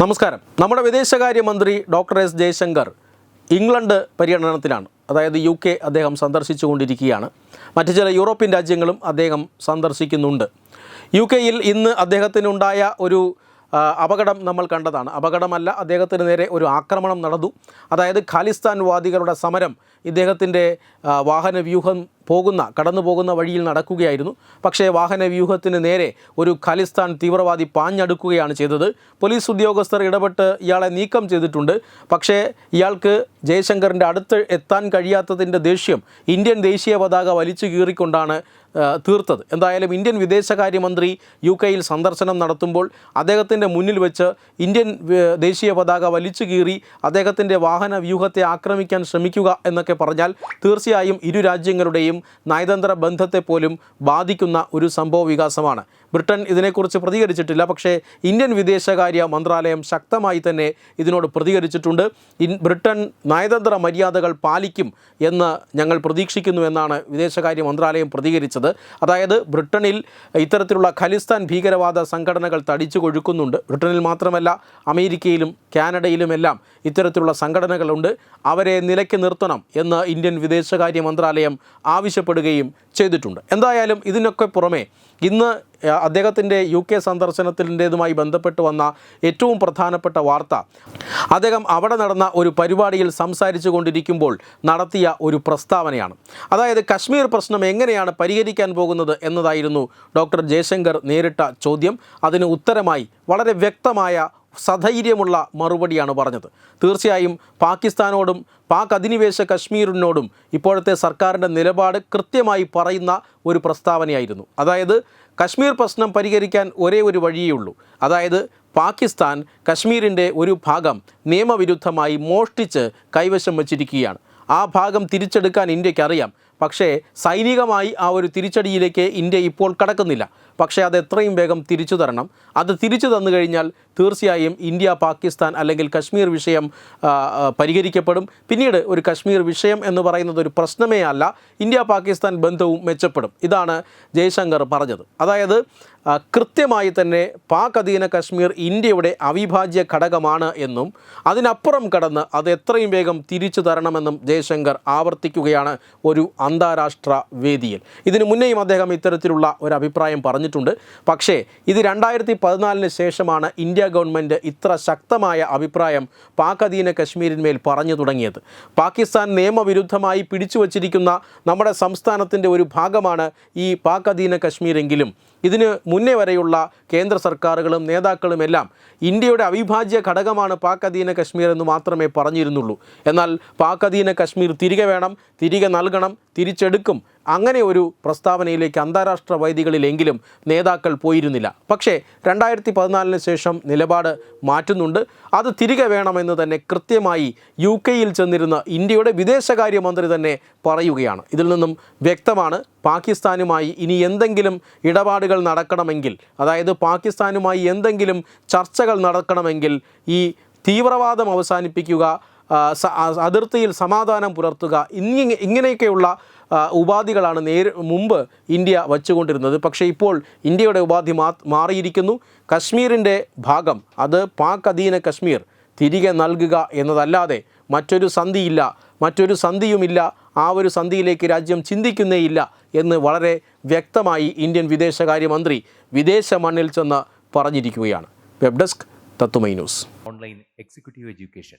നമസ്കാരം. നമ്മുടെ വിദേശകാര്യമന്ത്രി ഡോക്ടർ എസ് ജയശങ്കർ ഇംഗ്ലണ്ട് പര്യടനത്തിലാണ്. അതായത് യു കെ അദ്ദേഹം സന്ദർശിച്ചുകൊണ്ടിരിക്കുകയാണ്. മറ്റു ചില യൂറോപ്യൻ രാജ്യങ്ങളും അദ്ദേഹം സന്ദർശിക്കുന്നുണ്ട്. യു കെയിൽ ഇന്ന് അദ്ദേഹത്തിനുണ്ടായ ഒരു അപകടം നമ്മൾ കണ്ടതാണ്. അപകടമല്ല അദ്ദേഹത്തിന് നേരെ ഒരു ആക്രമണം നടന്നു. അതായത് ഖാലിസ്ഥാൻ വാദികളുടെ സമരം ഇദ്ദേഹത്തിന്റെ വാഹന വ്യൂഹം പോകുന്ന കടന്നു പോകുന്ന വഴിയിൽ നടക്കുകയായിരുന്നു. പക്ഷേ വാഹന വ്യൂഹത്തിന് നേരെ ഒരു ഖാലിസ്ഥാൻ തീവ്രവാദി പാഞ്ഞടുക്കുകയാണ് ചെയ്തത്. പോലീസ് ഉദ്യോഗസ്ഥർ ഇടപെട്ട് ഇയാളെ നീക്കം ചെയ്തിട്ടുണ്ട്. പക്ഷേ ഇയാൾക്ക് ജയശങ്കറിന്റെ അടുത്ത് എത്താൻ കഴിയാത്തതിന്റെ ദേഷ്യം ഇന്ത്യൻ ദേശീയ പതാക വലിച്ചു കീറിക്കൊണ്ടാണ് തീർത്തത്. എന്തായാലും ഇന്ത്യൻ വിദേശകാര്യമന്ത്രി യു കെയിൽ സന്ദർശനം നടത്തുമ്പോൾ അദ്ദേഹത്തിന്റെ മുന്നിൽ വെച്ച് ഇന്ത്യൻ ദേശീയ പതാക വലിച്ചു കീറി അദ്ദേഹത്തിന്റെ വാഹന വ്യൂഹത്തെ ആക്രമിക്കാൻ ശ്രമിക്കുക എന്നൊക്കെ പറഞ്ഞാൽ തീർച്ചയായും ഇരു രാജ്യങ്ങളുടെയും നയതന്ത്ര ബന്ധത്തെ പോലും ബാധിക്കുന്ന ഒരു സംഭവ വികാസമാണ്. ബ്രിട്ടൻ ഇതിനെക്കുറിച്ച് പ്രതികരിച്ചിട്ടില്ല. പക്ഷേ ഇന്ത്യൻ വിദേശകാര്യ മന്ത്രാലയം ശക്തമായി തന്നെ ഇതിനോട് പ്രതികരിച്ചിട്ടുണ്ട്. ഇൻ ബ്രിട്ടൻ നയതന്ത്ര മര്യാദകൾ പാലിക്കും എന്ന് ഞങ്ങൾ പ്രതീക്ഷിക്കുന്നു എന്നാണ് വിദേശകാര്യ മന്ത്രാലയം പ്രതികരിച്ചത്. അതായത് ബ്രിട്ടനിൽ ഇത്തരത്തിലുള്ള ഖലിസ്ഥാൻ ഭീകരവാദ സംഘടനകൾ തടിച്ചു കൊഴുക്കുന്നുണ്ട്. ബ്രിട്ടനിൽ മാത്രമല്ല അമേരിക്കയിലും കാനഡയിലുമെല്ലാം ഇത്തരത്തിലുള്ള സംഘടനകളുണ്ട്. അവരെ നിലയ്ക്ക് നിർത്തണം എന്ന് ഇന്ത്യൻ വിദേശകാര്യ മന്ത്രാലയം ആവശ്യപ്പെടുകയും ചെയ്തിട്ടുണ്ട്. എന്തായാലും ഇതിനൊക്കെ പുറമെ ഇന്ന് അദ്ദേഹത്തിന്റെ യു കെ സന്ദർശനത്തിന്റെതുമായി ബന്ധപ്പെട്ട് വന്ന ഏറ്റവും പ്രധാനപ്പെട്ട വാർത്ത അദ്ദേഹം അവിടെ നടന്ന ഒരു പരിപാടിയിൽ സംസാരിച്ചു കൊണ്ടിരിക്കുമ്പോൾ നടത്തിയ ഒരു പ്രസ്താവനയാണ്. അതായത് കശ്മീർ പ്രശ്നം എങ്ങനെയാണ് പരിഹരിക്കാൻ പോകുന്നത് എന്നതായിരുന്നു ഡോക്ടർ ജയശങ്കർ നേരിട്ട ചോദ്യം. അതിന് ഉത്തരമായി വളരെ വ്യക്തമായ സധൈര്യമുള്ള മറുപടിയാണ് പറഞ്ഞത്. തീർച്ചയായും പാകിസ്ഥാനോടും പാക് അധിനിവേശ കശ്മീരിനോടും ഇപ്പോഴത്തെ സർക്കാരിന്റെ നിലപാട് കൃത്യമായി പറയുന്ന ഒരു പ്രസ്താവനയായിരുന്നു. അതായത് കശ്മീർ പ്രശ്നം പരിഹരിക്കാൻ ഒരേ ഒരു വഴിയേ ഉള്ളൂ. അതായത് പാകിസ്ഥാൻ കശ്മീരിന്റെ ഒരു ഭാഗം നിയമവിരുദ്ധമായി മോഷ്ടിച്ച് കൈവശം വച്ചിരിക്കുകയാണ്. ആ ഭാഗം തിരിച്ചെടുക്കാൻ ഇന്ത്യക്കറിയാം പക്ഷേ സൈനികമായി ആ ഒരു തിരിച്ചടിയിലേക്ക് ഇന്ത്യ ഇപ്പോൾ കടക്കുന്നില്ല. പക്ഷേ അത് എത്രയും വേഗം തിരിച്ചു തരണം. അത് തിരിച്ചു തന്നു കഴിഞ്ഞാൽ തീർച്ചയായും ഇന്ത്യ പാകിസ്ഥാൻ അല്ലെങ്കിൽ കശ്മീർ വിഷയം പരിഹരിക്കപ്പെടും. പിന്നീട് ഒരു കശ്മീർ വിഷയം എന്ന് പറയുന്നത് ഒരു പ്രശ്നമേ അല്ല. ഇന്ത്യ പാകിസ്ഥാൻ ബന്ധവും മെച്ചപ്പെടും. ഇതാണ് ജയശങ്കർ പറഞ്ഞത്. അതായത് കൃത്യമായി തന്നെ പാക് അധീന കശ്മീർ ഇന്ത്യയുടെ അവിഭാജ്യ ഘടകമാണ് എന്നും അതിനപ്പുറം കടന്ന് അത് എത്രയും വേഗം തിരിച്ചു തരണമെന്നും ജയശങ്കർ ആവർത്തിക്കുകയാണ് ഒരു അന്താരാഷ്ട്ര വേദിയിൽ. ഇതിനു മുന്നേയും അദ്ദേഹം ഇത്തരത്തിലുള്ള ഒരു അഭിപ്രായം പറഞ്ഞിട്ടുണ്ട്. പക്ഷേ ഇത് രണ്ടായിരത്തി പതിനാലിന് ശേഷമാണ് ഇന്ത്യ ഗവൺമെന്റ് ഇത്ര ശക്തമായ അഭിപ്രായം പാക് അധീന കശ്മീരിന്മേൽ പറഞ്ഞു തുടങ്ങിയത്. പാകിസ്ഥാൻ നിയമവിരുദ്ധമായി പിടിച്ചു വച്ചിരിക്കുന്ന നമ്മുടെ സംസ്ഥാനത്തിന്റെ ഒരു ഭാഗമാണ് ഈ പാക് അധീന കശ്മീരെങ്കിലും ഇതിന് മുന്നേ വരെയുള്ള കേന്ദ്ര സർക്കാരുകളും നേതാക്കളും എല്ലാം ഇന്ത്യയുടെ അവിഭാജ്യ ഘടകമാണ് പാക് അധീന കശ്മീർ എന്ന് മാത്രമേ പറഞ്ഞിരുന്നുള്ളൂ. എന്നാൽ പാക് അധീന കശ്മീർ തിരികെ വേണം തിരികെ നൽകണം തിരിച്ചെടുക്കും അങ്ങനെ ഒരു പ്രസ്താവനയിലേക്ക് അന്താരാഷ്ട്ര വൈദികളിലെങ്കിലും നേതാക്കൾ പോയിരുന്നില്ല. പക്ഷേ രണ്ടായിരത്തി പതിനാലിന് ശേഷം നിലപാട് മാറ്റുന്നുണ്ട്. അത് തിരികെ വേണമെന്ന് തന്നെ കൃത്യമായി യു കെയിൽ ചെന്നിരുന്ന ഇന്ത്യയുടെ വിദേശകാര്യമന്ത്രി തന്നെ പറയുകയാണ്. ഇതിൽ നിന്നും വ്യക്തമാണ് പാകിസ്ഥാനുമായി ഇനി എന്തെങ്കിലും ഇടപാടുകൾ നടക്കണമെങ്കിൽ അതായത് പാകിസ്ഥാനുമായി എന്തെങ്കിലും ചർച്ചകൾ നടക്കണമെങ്കിൽ ഈ തീവ്രവാദം അവസാനിപ്പിക്കുക അതിർത്തിയിൽ സമാധാനം പുലർത്തുക. ഇനി ഇങ്ങനെയൊക്കെയുള്ള ഉപാധികളാണ് നേര് മുമ്പ് ഇന്ത്യ വച്ചുകൊണ്ടിരുന്നത്. പക്ഷേ ഇപ്പോൾ ഇന്ത്യയുടെ ഉപാധി മാ മാറിയിരിക്കുന്നു. കശ്മീരിന്റെ ഭാഗം അത് പാക് അധീന കശ്മീർ തിരികെ നൽകുക എന്നതല്ലാതെ മറ്റൊരു സന്ധിയില്ല. മറ്റൊരു സന്ധിയുമില്ല. ആ ഒരു സന്ധിയിലേക്ക് രാജ്യം ചിന്തിക്കുന്നേയില്ല എന്ന് വളരെ വ്യക്തമായി ഇന്ത്യൻ വിദേശകാര്യമന്ത്രി വിദേശ മണ്ണിൽ ചെന്ന് പറഞ്ഞിരിക്കുകയാണ്. വെബ് ഡെസ്ക് തത്തുമൈ news. Online executive education.